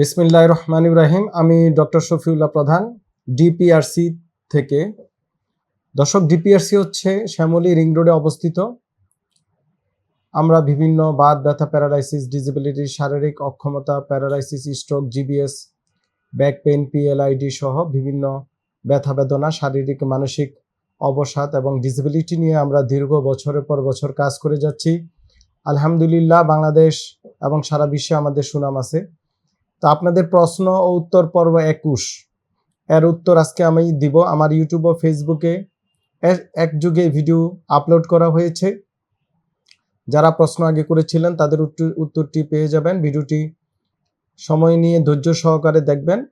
বিসমিল্লাহ রহমান ইব্রাহিম আমি ডক্টর শফিউল্লাহ প্রধান, ডিপিআরসি থেকে। দর্শক, ডিপিআরসি হচ্ছে শ্যামলী রিং রোডে অবস্থিত। আমরা বিভিন্ন বাত, ব্যথা, প্যারালাইসিস, ডিসেবিলিটি, শারীরিক অক্ষমতা, paralysis, stroke, GBS, back pain, PLID সহ বিভিন্ন ব্যথা বেদনা, শারীরিক, মানসিক অবসাদ এবং ডিসেবিলিটি নিয়ে আমরা দীর্ঘ বছরের পর বছর কাজ করে যাচ্ছি। আলহামদুলিল্লাহ, বাংলাদেশ এবং সারা বিশ্বে আমাদের সুনাম আছে। তো আপনাদের প্রশ্ন ও উত্তর পর্ব একুশ। এর উত্তর আজকে আমি দিব আমার ইউটিউব ও ফেসবুকে এক যুগে ভিডিও আপলোড করা হয়েছে। যারা প্রশ্ন আগে করেছিলেন, তাদের উত্তর- উত্তরটি পেয়ে যাবেন। ভিডিওটি সময় নিয়ে ধৈর্য সহকারে দেখবেন।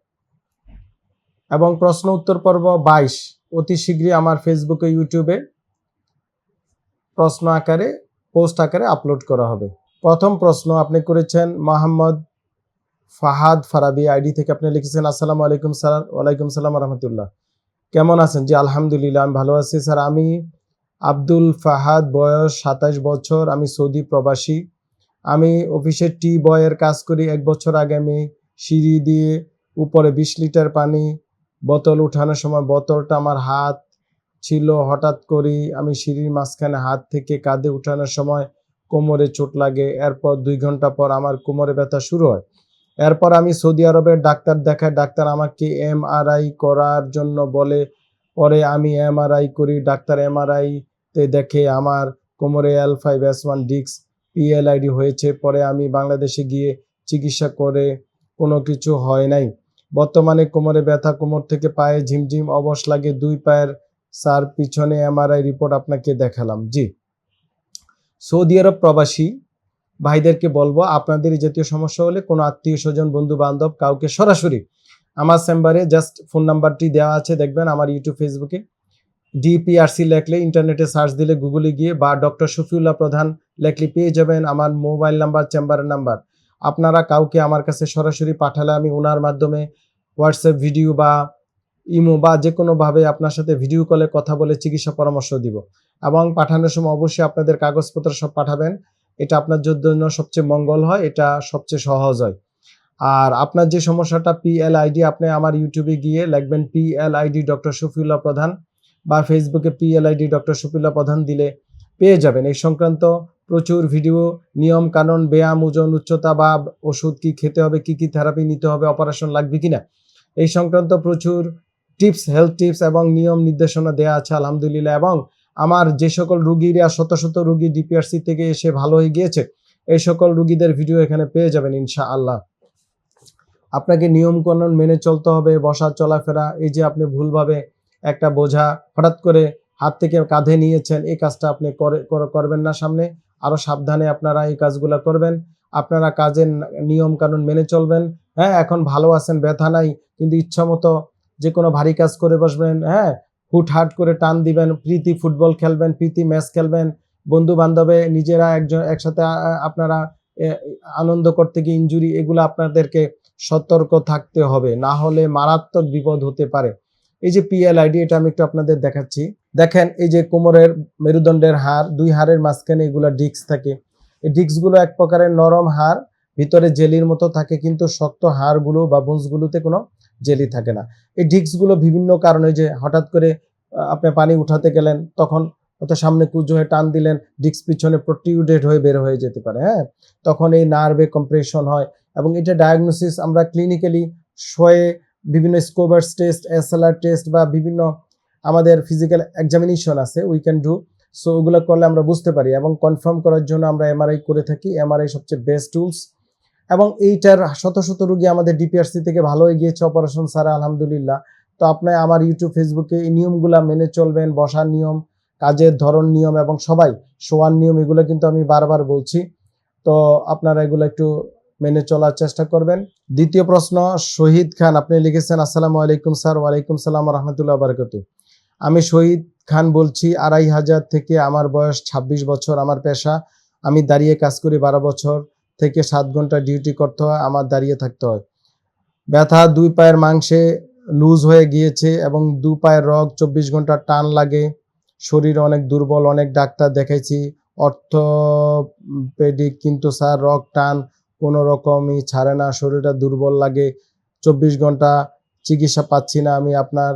এবং প্রশ্ন উত্তর পর্ব বাইশ, অতি শীঘ্রই আমার ফেসবুকে ইউটিউবে প্রশ্ন আকারে পোস্ট আকারে আপলোড করা হবে। প্রথম প্রশ্ন আপনি করেছেন, মোহাম্মদ ফাহাদ ফারাবি, আইডি থেকে আপনি লিখেছেন, আসসালামু আলাইকুম স্যার, ওয়ালাইকুম সালাম রহমতুল্লাহ। কেমন আছেন? জি, আলহামদুলিল্লাহ, আমি ভালো আছি স্যার। আমি আব্দুল ফাহাদ, বয়স সাতাশ বছর, আমি সৌদি প্রবাসী। আমি অফিসের টি বয়ের কাজ করি। এক বছর আগে আমি সিঁড়ি দিয়ে উপরে বিশ লিটার পানি বোতল উঠানোর সময় বোতলটা আমার হাত ছিল, হঠাৎ করেই আমি সিঁড়ির মাঝখানে হাত থেকে কাঁধে উঠানোর সময় কোমরে চোট লাগে। এরপর দুই ঘণ্টা পর আমার কোমরে ব্যথা শুরু হয়। এরপর আমি সৌদি আরবের ডাক্তার দেখাই, ডাক্তার আমাকে এমআরআই করার জন্য বলে, পরে আমি এমআরআই করি, ডাক্তার এমআরআই তে দেখে আমার কোমরে এল ফাইভ এস ওয়ান ডিক্স পিএলআইডি হয়েছে, পরে আমি বাংলাদেশে গিয়ে চিকিৎসা করে কোনো কিছু হয় নাই। বর্তমানে কোমরে ব্যথা, কোমর থেকে পায়ে ঝিমঝিম, অবশ লাগে, দুই পায়ের স্যার পিছনে এমআরআই রিপোর্ট আপনাকে দেখালাম। জি। সৌদি আরব প্রবাসী ভাইদেরকে বলব, আপনাদের এই জাতীয় সমস্যা হলে কোনো আত্মীয় স্বজন বন্ধু বান্ধব কাউকে সরাসরি আমার চেম্বারে জাস্ট ফোন নাম্বারটি দেওয়া আছে, দেখবেন আমার ইউটিউব, ফেসবুকে। ডিপিআরসি লেখলে, ইন্টারনেটে সার্চ দিলে গুগলে গিয়ে বা ডক্টর শফিউল্লাহ প্রধান লেখলে পেয়ে যাবেন আমার মোবাইল নাম্বার, চেম্বারের নাম্বার। আপনারা কাউকে আমার কাছে সরাসরি পাঠালে আমি ওনার মাধ্যমে হোয়াটসঅ্যাপ ভিডিও বা ইমো বা যে কোনোভাবে আপনার সাথে ভিডিও কলে কথা বলে চিকিৎসা পরামর্শ দিব। এবং পাঠানোর সময় অবশ্যই আপনাদের কাগজপত্র সব পাঠাবেন। এটা আপনার জন্য সবচেয়ে মঙ্গল হয়, এটা সবচেয়ে সহজ হয়। আর আপনার যে সমস্যাটা পিএলআইডি আপনি আমার ইউটিউবে গিয়ে লিখবেন পিএলআইডি ডক্টর শফিউল্লাহ প্রধান বা ফেসবুকে পিএলআইডি ডক্টর শফিউল্লাহ প্রধান দিলে পেয়ে যাবেন। এই সংক্রান্ত প্রচুর ভিডিও, নিয়ম কানুন, ব্যায়াম, ওজন, উচ্চতা বা ওষুধ কি খেতে হবে, কি কি থেরাপি নিতে হবে অপারেশন লাগবে কিনা, এই সংক্রান্ত প্রচুর টিপস হেলথ টিপস এবং নিয়ম নির্দেশনা দেওয়া আছে, আলহামদুলিল্লাহ। এবং আমার যে সকল রুগীরা শত শত রুগী ডিপিআরসি থেকে এসে ভালো হয়ে গিয়েছে, এই সকল রুগীদের ভিডিও এখানে পেয়ে যাবেন ইনশা আল্লাহ আপনাকে নিয়ম কানুন মেনে চলতে হবে, বসা, চলাফেরা, এই যে আপনি ভুলভাবে একটা বোঝা হঠাৎ করে হাত থেকে কাঁধে নিয়েছেন, এই কাজটা আপনি করে করবেন না সামনে। আরও সাবধানে আপনারা এই কাজগুলো করবেন। আপনারা কাজের নিয়ম কানুন মেনে চলবেন। হ্যাঁ এখন ভালো আছেন, ব্যথা নাই, কিন্তু ইচ্ছা মতো যে কোনো ভারী কাজ করে বসবেন। হ্যাঁ হুটহাট করে টান দিবেন, প্রীতি ফুটবল খেলবেন, প্রীতি ম্যাচ খেলবেন বন্ধু বান্ধবে নিজেরা একজন, একসাথে আপনারা আনন্দ করতে গিয়ে ইঞ্জুরি এগুলো আপনাদেরকে সতর্ক থাকতে হবে। না হলে মারাত্মক বিপদ হতে পারে। এই যে পিএলআইডি এটা আমি একটু আপনাদের দেখাচ্ছি। দেখেন, এই যে কোমরের মেরুদণ্ডের হাড় দুই হাড়ের মাঝখানে এগুলা ডিস্ক থাকে। এই ডিস্কগুলো এক প্রকারের নরম হাড়, ভিতরে জেলির মতো থাকে, কিন্তু শক্ত হাড়গুলো বা বোনসগুলোতে কোনো জেলি থাকে না। এই ডিস্কগুলো বিভিন্ন কারণে যে হঠাৎ করে আপনি পানি উঠাতে গেলেন, তখন হয়তো সামনে কুজো হয়ে টান দিলেন, ডিস্ক পিছনে প্রোটিউডেড হয়ে বের হয়ে যেতে পারে হ্যাঁ? তখন এই নার্ভে কম্প্রেশন হয় এবং এটা ডায়াগনোসিস আমরা ক্লিনিক্যালি শয়ে বিভিন্ন স্কোবার্স টেস্ট এসএলআর টেস্ট বা বিভিন্ন আমাদের ফিজিক্যাল এক্সামিনেশন আছে উই ক্যান ডু সো ওগুলো করলে আমরা বুঝতে পারি এবং কনফার্ম করার জন্য আমরা এমআরআই করে থাকি। এমআরআই সবচেয়ে বেস্ট টুলস এবং এইটার শত শত রুগী আমাদের ডিপিআরসি থেকে ভালো হয়ে গিয়েছে অপারেশন সারা আলহামদুলিল্লাহ। তো আপনি আমার ইউটিউব ফেসবুকে এই নিয়মগুলা মেনে চলবেন, বসার নিয়ম, কাজের ধরন নিয়ম এবং সবাই শোয়ার নিয়ম, এগুলো কিন্তু আমি বারবার বলছি। তো আপনারা এগুলো একটু মেনে চলার চেষ্টা করবেন। দ্বিতীয় প্রশ্ন, শহীদ খান, আপনি লিখেছেন, আসসালামু আলাইকুম স্যার, ওয়ালাইকুম সালাম রহমতুল্লাহ বারকাত আমি শহীদ খান বলছি, আড়াই হাজার থেকে আমার বয়স ২৬ বছর, আমার পেশা। আমি দাঁড়িয়ে কাজ করি বারো বছর। থেকে সাত ঘণ্টা ডিউটি করতে হয়, আমার দাঁড়িয়ে থাকতে হয়। ব্যথা, দুই পায়ের মাংসে লুজ হয়ে গিয়েছে এবং দু পায়ের রগ চব্বিশ ঘণ্টা টান লাগে। শরীর অনেক দুর্বল, অনেক ডাক্তার দেখাইছি। অর্থোপেডিক কিন্তু স্যার, রগ টান কোনো রকমই ছাড়ে না, শরীরটা দুর্বল লাগে। চব্বিশ ঘণ্টা চিকিৎসা পাচ্ছি না আমি আপনার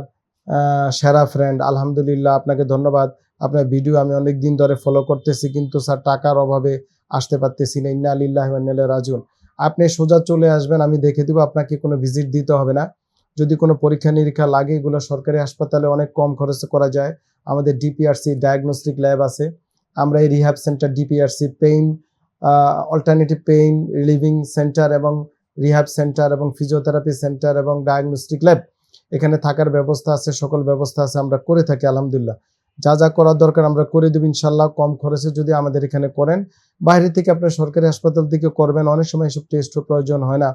সেরা ফ্রেন্ড আলহামদুলিল্লাহ, আপনাকে ধন্যবাদ। আপনার ভিডিও আমি অনেক দিন ধরে ফলো করতেছি কিন্তু স্যার, টাকার অভাবে আসতে পারতেছি না, ইন্না আলিল্লাহ রাজুন আপনি সোজা চলে আসবেন, আমি দেখে দিব আপনাকে কোনো ভিজিট দিতে হবে না। যদি কোনো পরীক্ষা নিরীক্ষা লাগে, এগুলো সরকারি হাসপাতালে অনেক কম খরচে করা যায়। আমাদের ডিপিআরসি ডায়াগনস্টিক ল্যাব আছে। আমরা এই rehab centre DPRC pain alternative pain relieving centre এবং রিহ্যাব সেন্টার এবং ফিজিওথেরাপি সেন্টার এবং ডায়াগনস্টিক ল্যাব এখানে থাকার ব্যবস্থা আছে, সকল ব্যবস্থা আছে, আমরা করে থাকি, আলহামদুলিল্লাহ। যা যা করার দরকার আমরা করে দেব ইনশাল্লাহ কম খরচে যদি আমাদের এখানে করেন। বাইরে থেকে আপনার সরকারি হাসপাতাল থেকে করবেন, অনেক সময় এসব টেস্টও প্রয়োজন হয় না।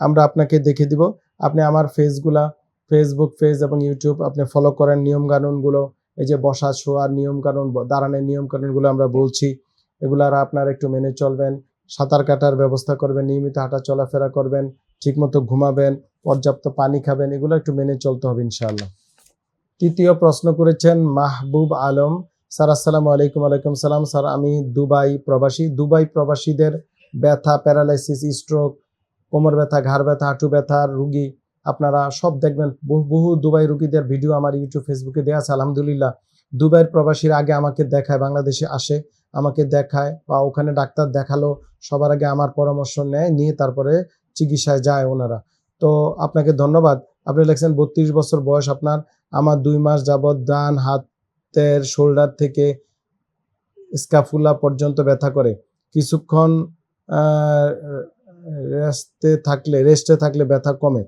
আমরা আপনাকে দেখে দিব। আপনি আমার ফেসগুলা ফেসবুক পেজ এবং ইউটিউব আপনি ফলো করেন নিয়ম কানুনগুলো এই যে বসা শোয়ার নিয়ম কানুন দাঁড়ানোর নিয়ম কানুনগুলো আমরা বলছি। এগুলো আর আপনারা একটু মেনে চলবেন, সাঁতার কাটার ব্যবস্থা করবেন, নিয়মিত হাঁটা চলাফেরা করবেন, ঠিকমতো ঘুমাবেন, পর্যাপ্ত পানি খাবেন, এগুলো একটু মেনে চলতে হবে ইনশাআল্লাহ। তৃতীয় প্রশ্ন করেছেন মাহবুব আলম। স্যার, আসসালামু আলাইকুম আলাইকুম সালাম। স্যার, আমি দুবাই প্রবাসী। দুবাই প্রবাসীদের ব্যথা, প্যারালাইসিস, স্ট্রোক, কোমর ব্যথা, ঘাড় ব্যথা, হাঁটু ব্যথার রুগী, আপনারা সব দেখবেন। বহু বহু দুবাই রুগীদের ভিডিও আমার ইউটিউব, ফেসবুকে দেওয়া আছে, আলহামদুলিল্লাহ। দুবাইয়ের প্রবাসীরা আগে আমাকে দেখায়, বাংলাদেশে আসে, আমাকে দেখায়, বা ওখানে ডাক্তার দেখাল, সবার আগে আমার পরামর্শ নেয়, নিয়ে তারপরে চিকিৎসায় যায় ওনারা। তো আপনাকে ধন্যবাদ। আপনি লেখছেন, বত্রিশ বছর বয়স আপনার। আমার দুই মাস যাবৎ ডান হাতের শোল্ডার থেকে স্কাফুলা পর্যন্ত ব্যথা করে। কিছুক্ষণ রেস্টে থাকলে রেস্টে থাকলে ব্যথা কমে।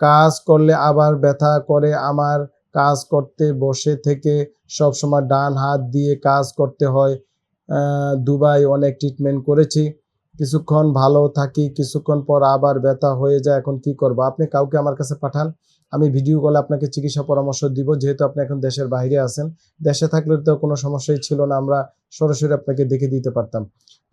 কাজ করলে আবার ব্যথা করে। আমার কাজ করতে বসে থেকে সব সময় ডান হাত দিয়ে কাজ করতে হয়। দুবাই অনেক ট্রিটমেন্ট করেছি। কিছুক্ষণ ভালো থাকি, কিছুক্ষণ পর আবার ব্যথা হয়ে যায়, এখন কি করব? আপনি কাউকে আমার কাছে পাঠান, আমি ভিডিও কলে আপনাকে চিকিৎসা পরামর্শ দিব, যেহেতু আপনি এখন দেশের বাইরে আছেন। দেশে থাকলে তো কোনো সমস্যাই ছিল না, আমরা সরাসরি আপনাকে দেখে দিতে পারতাম।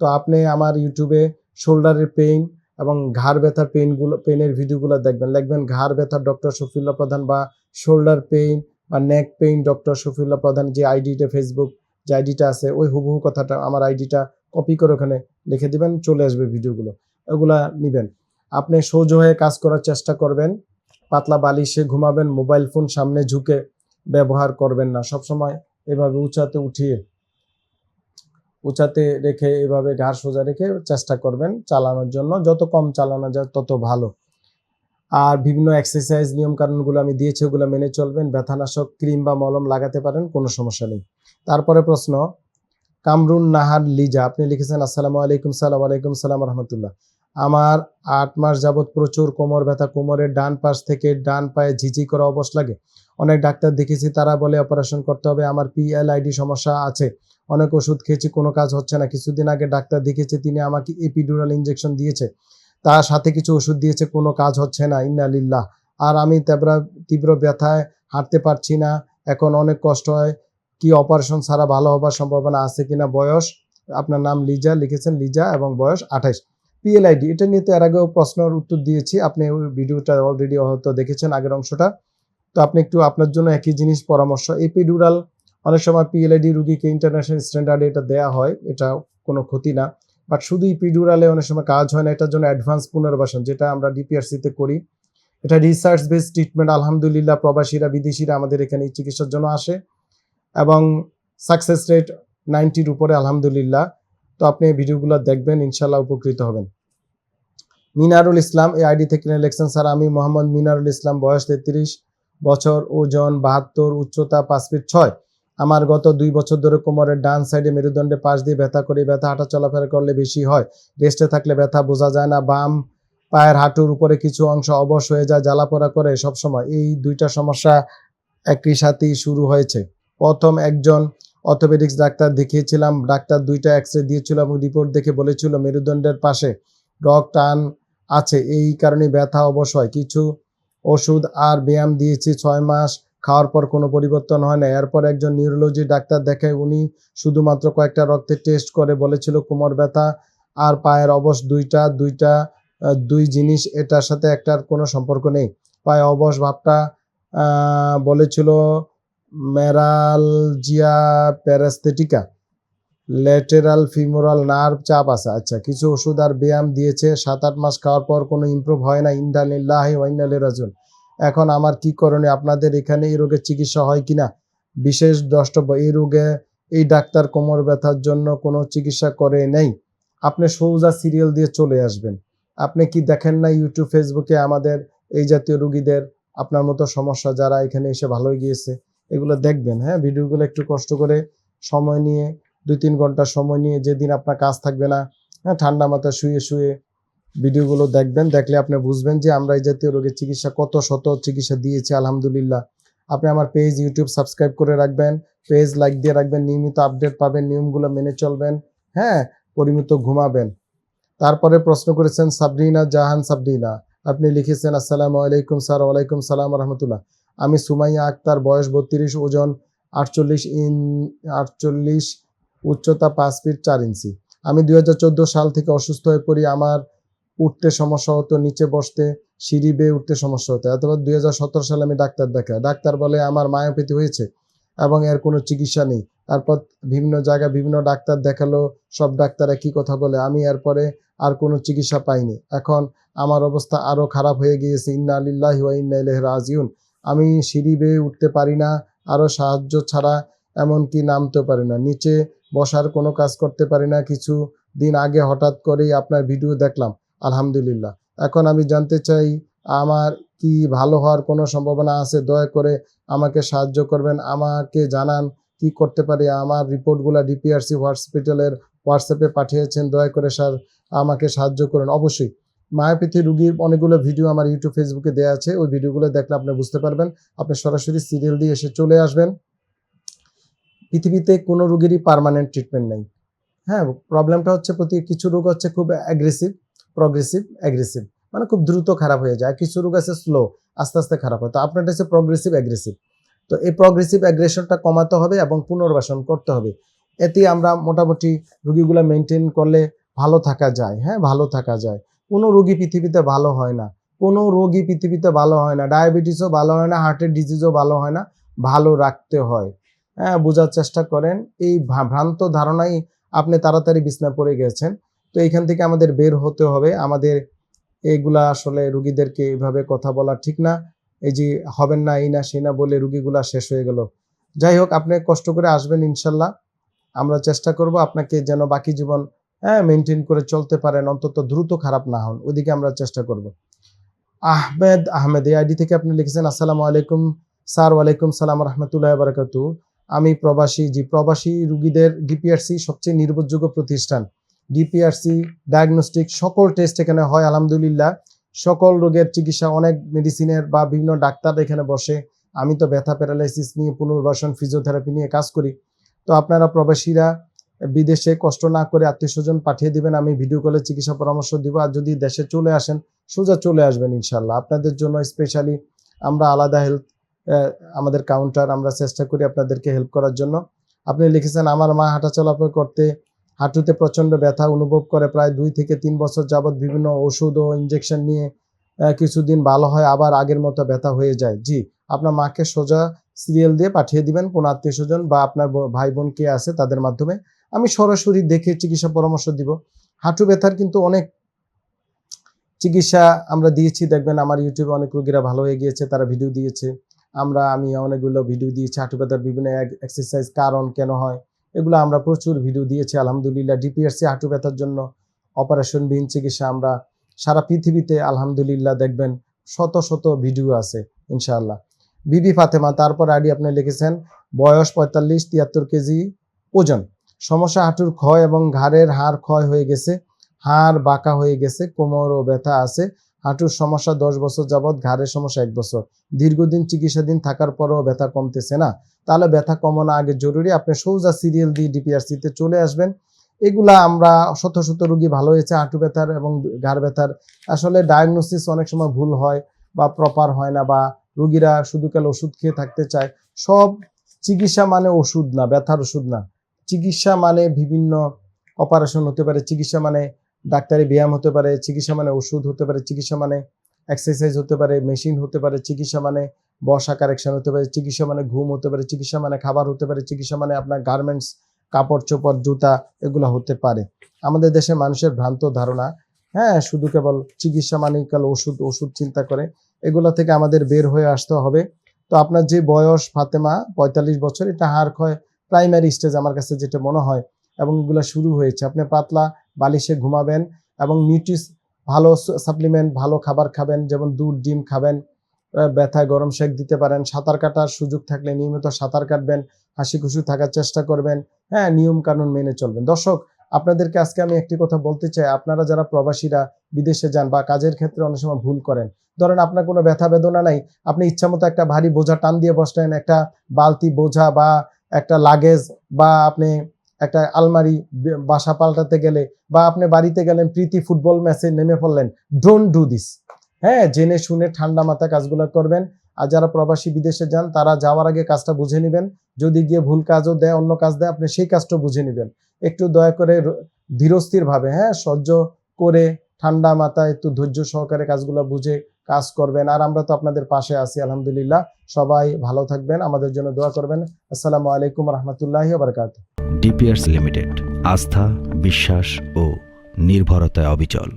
তো আপনি আমার ইউটিউবে শোল্ডারের পেইন এবং ঘাড় ব্যথার পেইনগুলো পেইনের ভিডিওগুলো দেখবেন। লিখবেন, ঘাড় ব্যথার ডক্টর শফিউল্লাহ প্রধান বা শোল্ডার পেইন বা নেক পেইন ডক্টর শফিউল্লাহ প্রধান, যে আইডিটা ফেসবুক যে আইডিটা আছে, ওই হুবহু কথাটা, আমার আইডিটা কপি করে ওখানে লিখে দিবেন, চলে আসবে ভিডিওগুলো। ওগুলা নিবেন। আপনি সহজ হয়ে কাজ করার চেষ্টা করবেন। পাতলা বালিশে ঘুমাবেন, মোবাইল ফোন সামনে ঝুঁকে ব্যবহার করবেন না। সবসময় এভাবে উঁচাতে উঠিয়ে, উঁচাতে রেখে এভাবে ঘাড় সোজা রেখে চেষ্টা করবেন চালানোর জন্য। যত কম চালানো যায়, তত ভালো। আর বিভিন্ন এক্সারসাইজ নিয়ম কানুনগুলো আমি দিয়েছি, ওগুলো মেনে চলবেন। ব্যথানাশক, ক্রিম বা মলম লাগাতে পারেন, কোনো সমস্যা নেই। তারপরে প্রশ্ন কামরুন নাহার লিজা, আপনি লিখেছেন, আসসালামু আলাইকুম, সালাম আলাইকুম, সালাম রহমতুল্লাহ। আমার আট মাস যাবত প্রচুর কোমর ব্যথা, কোমরের ডান পাশ থেকে ডান পায়ে ঝিঝি করা অবশ লাগে। অনেক ডাক্তার দেখেছি, তারা বলে অপারেশন করতে হবে, আমার পিএলআইডি সমস্যা আছে, অনেক ওষুধ খেয়েছি, কোনো কাজ হচ্ছে না। কিছুদিন আগে ডাক্তার দেখেছে, তিনি আমাকে এপিডুরাল ইঞ্জেকশন দিয়েছে, তার সাথে কিছু ওষুধ দিয়েছে, কোনো কাজ হচ্ছে না ইন্নালিল্লাহ আর আমি তেবরা, তীব্র ব্যথায় হাঁটতে পারছি না, এখন অনেক কষ্ট হয় কি অপারেশন ছাড়া ভালো হবার সম্ভাবনা আছে কিনা বয়স? আপনার নাম লিজা, লিখেছেন লিজা এবং বয়স আঠাইশ। পিএলআইডি এটা নিয়ে তো এর আগেও প্রশ্নের উত্তর দিয়েছি। আপনি ভিডিওটা অলরেডি হয়তো দেখেছেন আগের অংশটা। তো আপনি একটু আপনার জন্য একই জিনিস পরামর্শ। এপিডুরাল অনেক সময় পিএলআইডি রুগীকে ইন্টারন্যাশনাল স্ট্যান্ডার্ডে এটা দেয়া হয়, এটা কোনো ক্ষতি না। বাট শুধু ইপিডুরালে অনেক সময় কাজ হয় না, এটার জন্য অ্যাডভান্স পুনর্বাসন, যেটা আমরা ডিপিআরসিতে করি। এটা রিসার্চ বেস ট্রিটমেন্ট আলহামদুলিল্লাহ, প্রবাসীরা, বিদেশিরা আমাদের এখানে চিকিৎসার জন্য আসে। এবং সাকসেস রেট নাইনটির উপরে, আলহামদুলিল্লাহ। তো আপনি এই ভিডিওগুলো দেখবেন ইনশাল্লাহ উপকৃত হবেন। মিনারুল ইসলাম, এই আইডি থেকে লিখছেন, স্যার, আমি মোহাম্মদ মিনারুল ইসলাম, বয়স তেত্রিশ, বছর, ওজন বাহাত্তর, উচ্চতা পাঁচ ফিট ছয়। আমার গত দুই বছর ধরে কোমরের ডান সাইডে মেরুদণ্ডে পাশ দিয়ে ব্যথা করি, ব্যথা হাঁটা চলাফেরা করলে বেশি হয়। রেস্টে থাকলে ব্যথা বোঝা যায় না, বাম পায়ের হাঁটুর উপরে কিছু অংশ অবশ হয়ে যায়, জ্বালাপোড়া করে সবসময়। এই দুইটা সমস্যা একই সাথেই শুরু হয়েছে। প্রথম একজন অর্থোপেডিক্স ডাক্তার দেখিয়েছিলাম। ডাক্তার দুইটা এক্স রে দিয়েছিল এবং রিপোর্ট দেখে বলেছিল, মেরুদণ্ডের পাশে রক টান আছে, এই কারণে ব্যথা অবশ হয় কিছু ওষুধ আর ব্যায়াম দিয়েছি, ছয় মাস খাওয়ার পর কোনো পরিবর্তন হয় না। এরপর একজন নিউরোলজি ডাক্তার দেখে উনি শুধুমাত্র কয়েকটা রক্তের টেস্ট করে, বলেছিল কোমর ব্যথা আর পায়ের অবশ দুইটা দুইটা, দুই জিনিস, এটার সাথে একটার কোনো সম্পর্ক নেই। পায়ে অবশ ভাবটা বলেছিল meralgia paraesthetica lateral femoral nerve চাপ আছে। আচ্ছা কিছু ওষুধ আর ব্যায়াম দিয়েছে। সাত আট মাস খাওয়ার পর কোনো ইমপ্রুভ হয় না। ইন্দালিল্লাহ ওয়াইনালে রাজুন এখন আমার কি করণীয়? আপনাদের এখানে এই রোগের চিকিৎসা হয় কিনা? বিশেষ দ্রষ্টব্য, এই রোগে এই ডাক্তার কোমর ব্যথার জন্য কোনো চিকিৎসা করে নেই। আপনি সৌজা সিরিয়াল দিয়ে চলে আসবেন। আপনি কি দেখেন না ইউটিউব ফেসবুকে আমাদের এই জাতীয় রুগীদের আপনার মতো সমস্যা, যারা এখানে এসে ভালোই গিয়েছে? এগুলো দেখবেন হ্যাঁ? ভিডিওগুলো একটু কষ্ট করে সময় নিয়ে দুই তিন ঘণ্টা সময় নিয়ে যেদিন আপনার কাজ থাকবে না হ্যাঁ ঠান্ডা মাথায় শুয়ে শুয়ে ভিডিওগুলো দেখবেন, দেখলে আপনি বুঝবেন যে আমরা এই জাতীয় রোগের চিকিৎসা কত শত চিকিৎসা দিয়েছি, আলহামদুলিল্লাহ। আপনি আমার পেজ ইউটিউব সাবস্ক্রাইব করে রাখবেন, পেজ লাইক দিয়ে রাখবেন, নিয়মিত আপডেট পাবেন, নিয়মগুলো মেনে চলবেন হ্যাঁ? পরিমিত ঘুমাবেন। তারপরে প্রশ্ন করেছেন, সাবরিনা জাহান সাবরিনা, আপনি লিখেছেন, আসসালামু আলাইকুম স্যার, ওয়ালাইকুম সালাম রহমতুল্লাহ। আমি সুমাইয়া আক্তার, বয়স বত্রিশ, ওজন আটচল্লিশ ইন, আটচল্লিশ, উচ্চতা পাঁচ ফিট চার ইঞ্চি। আমি দু হাজার চোদ্দ সাল থেকে অসুস্থ হয়ে পড়ি, আমার উঠতে সমস্যা হতো, নিচে বসতে, সিঁড়ি বেয়ে উঠতে সমস্যা হতো। অথবা দুই সালে আমি ডাক্তার দেখাই। ডাক্তার বলে, আমার মায়োপ্যাথি হয়েছে এবং এর কোনো চিকিৎসা নেই। তারপর বিভিন্ন জায়গায় বিভিন্ন ডাক্তার দেখাল, সব ডাক্তার একই কথা বলে, আমি এরপরে আর কোনো চিকিৎসা পাইনি। এখন আমার অবস্থা আরও খারাপ হয়ে গিয়েছে। ইন্না আলিল্লাহি ইন্না ইলাইহি রাজিউন। আমি সিঁড়ি বেয়ে উঠতে পারি না আরও সাহায্য ছাড়া এমনকি নামতে পারি না। নিচে বসার কোনো কাজ করতে পারি না, কিছু দিন আগে হঠাৎ করেই আপনার ভিডিও দেখলাম, আলহামদুলিল্লাহ। এখন আমি জানতে চাই, আমার কি ভালো হওয়ার কোনো সম্ভাবনা আছে? দয়া করে আমাকে সাহায্য করবেন, আমাকে জানান কি করতে পারি। আমার রিপোর্টগুলো ডিপিআরসি হসপিটালের হোয়াটসঅ্যাপে পাঠিয়েছেন, দয়া করে স্যার আমাকে সাহায্য করুন, অবশ্যই। মায়াপৃথি রুগীর অনেকগুলো ভিডিও আমার ইউটিউব ফেসবুকে দেওয়া আছে। ওই ভিডিওগুলো দেখলে আপনি বুঝতে পারবেন, আপনি সরাসরি সিরিয়াল দিয়ে এসে চলে আসবেন। পৃথিবীতে কোনো রুগীরই পার্মানেন্ট ট্রিটমেন্ট নেই। হ্যাঁ প্রবলেমটা হচ্ছে প্রতি, কিছু রোগ হচ্ছে খুব অ্যাগ্রেসিভ প্রগ্রেসিভ অ্যাগ্রেসিভ মানে খুব দ্রুত খারাপ হয়ে যায়। কিছু রোগ আছে স্লো আস্তে আস্তে খারাপ হয়। তো আপনার হচ্ছে প্রগ্রেসিভ অ্যাগ্রেসিভ তো এই প্রগ্রেসিভ অ্যাগ্রেশনটা কমাতে হবে এবং পুনর্বাসন করতে হবে। এতে আমরা মোটামুটি রুগীগুলো মেনটেন করলে ভালো থাকা যায়। হ্যাঁ ভালো থাকা যায়। কোনো রোগী পৃথিবীতে ভালো হয় না। কোনো রোগী পৃথিবীতে ভালো হয় না। ডায়াবেটিসও ভালো হয় না হার্টের ডিজিজও ভালো হয় না, ভালো রাখতে হয়। হ্যাঁ বোঝার চেষ্টা করেন, এই ভ্রা- ভ্রান্ত ধারণাই আপনি তাড়াতাড়ি বিছনা পড়ে গেছেন। তো এখান থেকে আমাদের বের হতে হবে। আমাদের এগুলা আসলে রুগীদেরকে এইভাবে কথা বলা ঠিক না। এই যে হবেন না, এই না, সেই না বলে রুগীগুলা শেষ হয়ে গেল। যাই হোক, আপনি কষ্ট করে আসবেন ইনশাল্লাহ। আমরা চেষ্টা করব আপনাকে যেন বাকি জীবন হ্যাঁ মেনটেন করে চলতে পারেন, অন্তত দ্রুত খারাপ না হন। ওইদিকে আমরা চেষ্টা করব। আহমেদ আহমেদ, এই আইডি থেকে আপনি লিখেছেন, আসসালামু আলাইকুম স্যার, ওয়ালাইকুম সালাম রহমতুল্লাহ বারাকাতু। আমি প্রবাসী, জি, প্রবাসী রুগীদের ডিপিআরসি সবচেয়ে নির্ভরযোগ্য প্রতিষ্ঠান। ডিপিআরসি ডায়াগনস্টিক সকল টেস্ট এখানে হয়, আলহামদুলিল্লাহ। সকল রোগের চিকিৎসা, অনেক মেডিসিনের বা বিভিন্ন ডাক্তার এখানে বসে। আমি তো ব্যথা প্যারালাইসিস নিয়ে পুনর্বাসন ফিজিওথেরাপি নিয়ে কাজ করি। তো আপনারা প্রবাসীরা বিদেশে কষ্ট না করে আত্মীয় স্বজন পাঠিয়ে দিবেন, আমি ভিডিও কলে চিকিৎসা পরামর্শ দিব। আর যদি দেশে চলে আসেন, সোজা চলে আসবেন ইনশাল্লাহ আপনাদের জন্য স্পেশালি আমরা আলাদা হেল্প আমাদের কাউন্টার আমরা চেষ্টা করি আপনাদেরকে হেল্প করার জন্য। আপনি লিখেছেন, আমার মা হাঁটা চলাফেরা করতে, হাঁটুতে প্রচণ্ড ব্যথা অনুভব করে। প্রায় দুই থেকে তিন বছর যাবৎ বিভিন্ন ওষুধ ও ইঞ্জেকশন নিয়ে কিছুদিন ভালো হয়, আবার আগের মতো ব্যথা হয়ে যায়। জি, আপনার মাকে সোজা সিরিয়াল দিয়ে পাঠিয়ে দিবেন, কোন আত্মীয় স্বজন বা আপনার ভাই বোন কে আছে তাদের মাধ্যমে। আমি সরাসরি দেখে চিকিৎসা পরামর্শ দিব। হাঁটু ব্যথার কিন্তু অনেক চিকিৎসা আমরা দিয়েছি। দেখবেন আমার ইউটিউবে অনেক রোগীরা ভালো হয়ে গিয়েছে, তারা ভিডিও দিয়েছে। আমরা, আমি অনেকগুলো ভিডিও দিয়েছি, হাঁটু ব্যথার বিভিন্ন এক্সারসাইজ কারণ কেন হয়, এগুলো আমরা প্রচুর ভিডিও দিয়েছি। আলহামদুলিল্লাহ ডিপিআরসি হাঁটু ব্যথার জন্য অপারেশনবিহীন চিকিৎসা আমরা সারা পৃথিবীতে, আলহামদুলিল্লাহ, দেখবেন শত শত ভিডিও আছে, ইনশাআল্লাহ। বিবি ফাতেমা, তারপর আইডি আপনি লিখেছেন, বয়স পঁয়তাল্লিশ, তিয়াত্তর কেজি ওজন। সমস্যা, হাঁটুর ক্ষয় এবং ঘাড়ের হাড় ক্ষয় হয়ে গেছে, হাড় বাঁকা হয়ে গেছে, কোমর ও ব্যথা আছে, হাঁটুর সমস্যা দশ বছর যাবৎ, ঘাড়ের সমস্যা এক বছর। দীর্ঘদিন চিকিৎসাধীন থাকার পরেও ব্যথা কমতেছে না। তাহলে ব্যথা কমানো আগে জরুরি। আপনি সৌজা সিরিয়াল দিয়ে ডিপিআরসিতে চলে আসবেন। এগুলা আমরা শত শত রোগী ভালো হয়েছে, হাঁটু ব্যথার এবং ঘাড় ব্যথার। আসলে ডায়াগনোসিস অনেক সময় ভুল হয় বা প্রপার হয় না বা রোগীরা শুধু কাল ওষুধ খেয়ে থাকতে চায়। সব চিকিৎসা মানে ওষুধ না, ব্যথার ওষুধ না। চিকিৎসা মানে বিভিন্ন অপারেশন হতে পারে, চিকিৎসা মানে ডাক্তারি ব্যায়াম হতে পারে, চিকিৎসা মানে ওষুধ হতে পারে, চিকিৎসা মানে এক্সারসাইজ হতে পারে মেশিন হতে পারে, চিকিৎসা মানে বসা কারেকশন হতে পারে, চিকিৎসা মানে ঘুম হতে পারে, চিকিৎসা মানে খাবার হতে পারে, চিকিৎসা মানে আপনার গার্মেন্টস কাপড় চোপড়, জুতা এগুলো হতে পারে। আমাদের দেশে মানুষের ভ্রান্ত ধারণা হ্যাঁ শুধু কেবল চিকিৎসা মানে কেবল ওষুধ ওষুধ চিন্তা করে, এগুলো থেকে আমাদের বের হয়ে আসতে হবে। তো আপনার যে বয়স ফাতেমা পঁয়তাল্লিশ বছর, এটা হার ক্ষয় প্রাইমারি স্টেজ আমার কাছে যেটা মনে হয় এবং এগুলো শুরু হয়েছে। আপনি পাতলা বালিশে ঘুমাবেন এবং নিউট্রিস ভালো সাপ্লিমেন্ট ভালো খাবার খাবেন যেমন দুধ ডিম খাবেন আহ, ব্যথায় গরম শেক দিতে পারেন সাঁতার কাটার সুযোগ থাকলে নিয়মিত সাঁতার কাটবেন হাসি খুশি থাকার চেষ্টা করবেন হ্যাঁ নিয়ম কানুন মেনে চলবেন। দর্শক আপনাদেরকে আজকে আমি একটি কথা বলতে চাই। আপনারা যারা প্রবাসীরা বিদেশে যান বা কাজের ক্ষেত্রে অনেক সময় ভুল করেন ধরেন আপনার কোনো ব্যথা বেদনা নাই আপনি ইচ্ছা মতো একটা ভারী বোঝা টান দিয়ে বসলেন একটা বালতি বোঝা বা একটা লাগেজ বা আপনি একটা আলমারি বাসা পাল্টাতে গেলে বা আপনি বাড়িতে গেলেন, প্রীতি ফুটবল ম্যাচে নেমে পড়লেন ডোন্ট ডু দিস হ্যাঁ জেনে শুনে ঠান্ডা মাথা কাজগুলো করবেন। আর যারা প্রবাসী বিদেশে যান, তারা যাওয়ার আগে কাজটা বুঝে নেবেন। যদি গিয়ে ভুল কাজও দেয়, অন্য কাজ দেয়, আপনি সেই কাজটা বুঝে নেবেন। একটু দয়া করে র- ধীরস্থির ভাবে হ্যাঁ সহ্য করে ঠান্ডা মাথায়, একটু ধৈর্য সহকারে কাজগুলো বুঝে কাজ করবেন। আর আমরা তো আপনাদের পাশে আছি, আলহামদুলিল্লাহ। সবাই ভালো থাকবেন, আমাদের জন্য দোয়া করবেন। আসসালামু আলাইকুম রহমতুল্লাহ বারকাত ডিপিআরস লিমিটেড, আস্থা, বিশ্বাস ও নির্ভরতায় অবিচল।